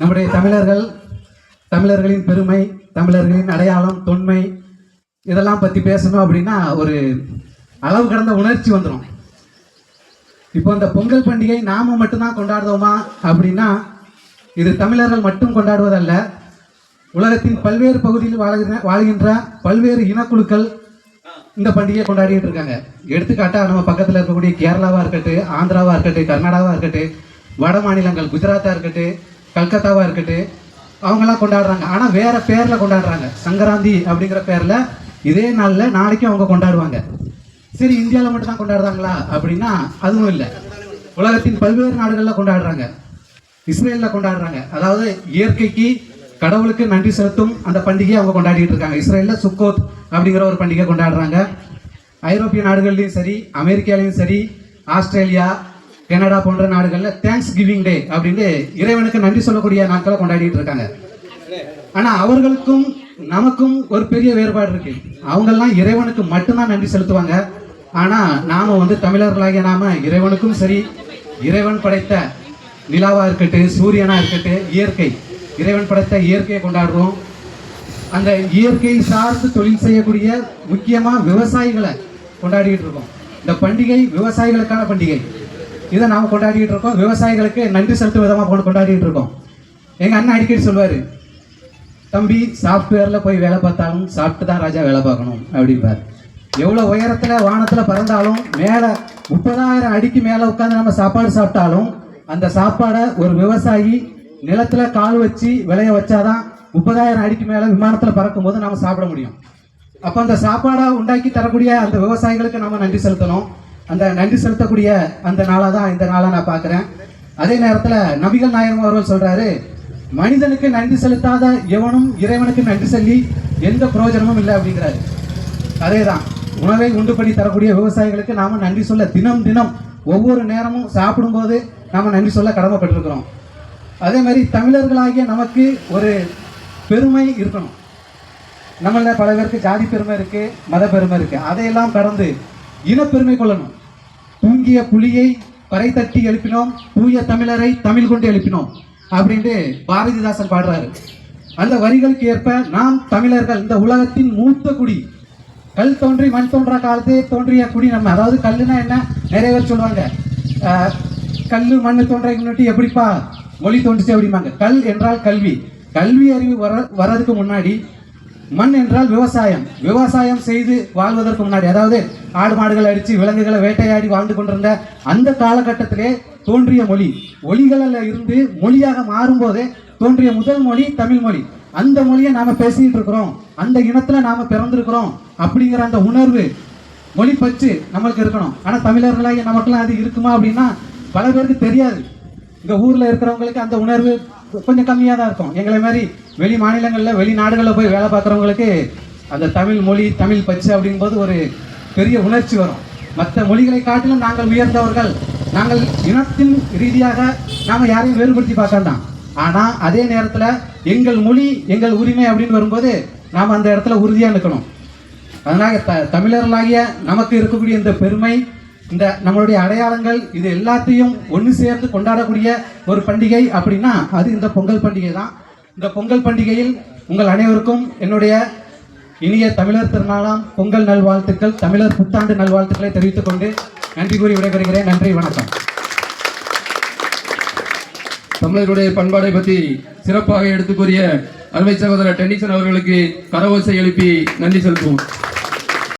நம்முடைய தமிழர்கள் தமிழர்களின் பெருமை தமிழர்களின் அடையாளம் தொன்மை இதெல்லாம் பற்றி பேசணும் அப்படின்னா ஒரு அளவு கடந்த உணர்ச்சி வந்துடும் இப்போ இந்த பொங்கல் பண்டிகை நாம மட்டும்தான் கொண்டாடுவோமா அப்படின்னா இது தமிழர்கள் மட்டும் கொண்டாடுவதல்ல. உலகத்தின் பல்வேறு பகுதியில் வாழ்கிற வாழ்கின்ற பல்வேறு இனக்குழுக்கள் இந்த பண்டிகையை கொண்டாடிட்டு இருக்காங்க. எடுத்துக்காட்டா நம்ம பக்கத்தில் இருக்கக்கூடிய கேரளாவாக இருக்கட்டும் ஆந்திராவாக இருக்கட்டும் கர்நாடகாவாக இருக்கட்டும் வட மாநிலங்கள் குஜராத்தாக இருக்கட்டும் கல்கத்தாவாக இருக்கட்டும் அவங்கெல்லாம் கொண்டாடுறாங்க. ஆனால் வேற பேரில் கொண்டாடுறாங்க. சங்கராந்தி அப்படிங்கிற பேரில் இதே நாளில் நாளைக்கும் அவங்க கொண்டாடுவாங்க. சரி இந்தியாவில் மட்டும் தான் கொண்டாடுறாங்களா அப்படின்னா அதுவும் இல்லை. உலகத்தின் பல்வேறு நாடுகளில் கொண்டாடுறாங்க. இஸ்ரேலில் கொண்டாடுறாங்க. அதாவது இயற்கைக்கு கடவுளுக்கு நன்றி செலுத்தும் அந்த பண்டிகையை அவங்க கொண்டாடிட்டு இருக்காங்க. இஸ்ரேலில் சுக்கோத் அப்படிங்கிற ஒரு பண்டிகை கொண்டாடுறாங்க. ஐரோப்பிய நாடுகள்லையும் சரி அமெரிக்காலையும் சரி ஆஸ்திரேலியா கனடா போன்ற நாடுகளில் தேங்க்ஸ் கிவிங் டே அப்படின்னு இறைவனுக்கு நன்றி சொல்லக்கூடிய நாட்களை கொண்டாடிட்டு இருக்காங்க. ஆனா அவர்களுக்கும் நமக்கும் ஒரு பெரிய வேறுபாடு இருக்கு. அவங்கெல்லாம் இறைவனுக்கு மட்டும்தான் நன்றி செலுத்துவாங்க. ஆனா நாம வந்து தமிழர்களாகிய நாம இறைவனுக்கும் சரி இறைவன் படைத்த நிலாவா இருக்கட்டும் சூரியனா இருக்கட்டும் இயற்கை. இறைவன் படைத்த இயற்கையை கொண்டாடுறோம். அந்த இயற்கை சார்ந்து தொழில் செய்யக்கூடிய முக்கியமா விவசாயிகளை கொண்டாடிட்டு இருக்கோம். இந்த பண்டிகை விவசாயிகளுக்கான பண்டிகை. இதை நாம் கொண்டாடிட்டு இருக்கோம். விவசாயிகளுக்கு நன்றி செலுத்தும் விதமாக கொண்டு- கொண்டாடிட்டு இருக்கோம். எங்கள் அண்ணன் அடிக்கடி சொல்வார் தம்பி சாஃப்ட்வேரில் போய் வேலை பார்த்தாலும் சாப்பிட்டு தான் ராஜா வேலை பார்க்கணும் அப்படிம்பார். எவ்வளோ உயரத்தில் வானத்தில் பறந்தாலும் மேலே முப்பதாயிரம் அடிக்கு மேலே உட்காந்து நம்ம சாப்பாடு சாப்பிட்டாலும் அந்த சாப்பாடை ஒரு விவசாயி நிலத்தில் கால் வச்சு விளைய வச்சாதான் முப்பதாயிரம் அடிக்கு மேலே விமானத்தில் பறக்கும் போது நம்ம சாப்பிட முடியும். அப்போ அந்த சாப்பாடை உண்டாக்கி தரக்கூடிய அந்த விவசாயிகளுக்கு நம்ம நன்றி செலுத்தணும். அந்த நன்றி செலுத்தக்கூடிய அந்த நாளாக தான் இந்த நாளாக நான் பார்க்குறேன். அதே நேரத்தில் நபிகள் நாயகம் அவர்கள் சொல்கிறாரு மனிதனுக்கு நன்றி செலுத்தாத எவனும் இறைவனுக்கு நன்றி சொல்லி எந்த பிரயோஜனமும் இல்லை அப்படிங்கிறாரு. அதே தான் உணவை உண்டு பண்ணி தரக்கூடிய விவசாயிகளுக்கு நாம் நன்றி சொல்ல தினம் தினம் ஒவ்வொரு நேரமும் சாப்பிடும்போது நாம் நன்றி சொல்ல கடமைப்பட்டிருக்கிறோம். அதே மாதிரி தமிழர்களாகிய நமக்கு ஒரு பெருமை இருக்கணும். நம்மள பல பேருக்கு ஜாதி பெருமை இருக்குது மத பெருமை இருக்குது அதையெல்லாம் கடந்து இனப்பெருமை கொள்ளணும். தூங்கிய புலியை பறை தட்டி எழுப்பினோம். தூய தமிழரை தமிழ் கொண்டு எழுப்பினோம். அப்படின்ட்டு பாரதிதாசன் பாடுறாரு. அந்த வரிகளுக்கு ஏற்ப நாம் தமிழர்கள் இந்த உலகத்தின் மூத்த குடி. கல் தோன்றி மண் தோன்றா காலத்தே தோன்றிய குடி நம்ம. அதாவது கல்லுனா என்ன? நிறைய பேர் சொல்லுவாங்க. கல் மண் மண்ணு தோன்ற முன்னாடி எப்படிப்பா? மொழி தோன்றுச்சு அப்படிம்பாங்க. கல் என்றால் கல்வி. கல்வி அறிவு வர வர்றதுக்கு முன்னாடி மண் என்றால் விவசாயம். விவசாயம் செய்து வாழ்வதற்கு முன்னாடி அதாவது ஆடு மாடுகள் அடித்து விலங்குகளை வேட்டையாடி வாழ்ந்து கொண்டிருந்த அந்த காலகட்டத்திலே தோன்றிய மொழி. ஒலிகளில் இருந்து மொழியாக மாறும்போதே தோன்றிய முதல் மொழி தமிழ் மொழி. அந்த மொழியை நாம் பேசிகிட்டு இருக்கிறோம். அந்த இனத்தில் நாம் பிறந்திருக்கிறோம் அப்படிங்கிற அந்த உணர்வு மொழி பச்சு நம்மளுக்கு இருக்கணும். ஆனால் தமிழர்களாகிய நமக்குலாம் அது இருக்குமா அப்படின்னா பல பேருக்கு தெரியாது. இந்த ஊர்ல இருக்கிறவங்களுக்கு அந்த உணர்வு கொஞ்சம் கம்மியா தான் இருக்கும். எங்களை மாதிரி வெளி மாநிலங்கள்ல வெளிநாடுகள்ல போய் வேலை பார்க்குறவங்களுக்கு அந்த தமிழ் மொழி தமிழ் பச்சு அப்படிங்கும்போது ஒரு பெரிய உணர்ச்சி வரும். மற்ற மொழிகளை காட்டிலும் நாங்கள் உயர்ந்தவர்கள். நாங்கள் இனத்தின் ரீதியாக நாம யாரையும் வேறுபடுத்தி பார்க்க வேண்டாம். ஆனா அதே நேரத்துல எங்கள் மொழி எங்கள் உரிமை அப்படின்னு வரும்போது நாம அந்த இடத்துல உறுதியா நிற்கணும் அதனால த தமிழர்களாகிய நமக்கு இருக்கக்கூடிய இந்த பெருமை இந்த நம்மளுடைய அடையாளங்கள் இது எல்லாத்தையும் ஒன்று சேர்ந்து கொண்டாடக்கூடிய ஒரு பண்டிகை அப்படின்னா அது இந்த பொங்கல் பண்டிகை தான். இந்த பொங்கல் பண்டிகையில் உங்கள் அனைவருக்கும் என்னுடைய இனிய தமிழர் திருநாளாம் பொங்கல் நல்வாழ்த்துக்கள் தமிழர் புத்தாண்டு நல்வாழ்த்துக்களை தெரிவித்துக் கொண்டு நன்றி கூறி விடைபெறுகிறேன். நன்றி வணக்கம். தமிழர்களுடைய பண்பாடை பற்றி சிறப்பாக எடுத்துக் கூறிய அருமை சகோதரர் டென்னிசன் அவர்களுக்கு கரவோசை எழுப்பி நன்றி செலுத்துவோம்.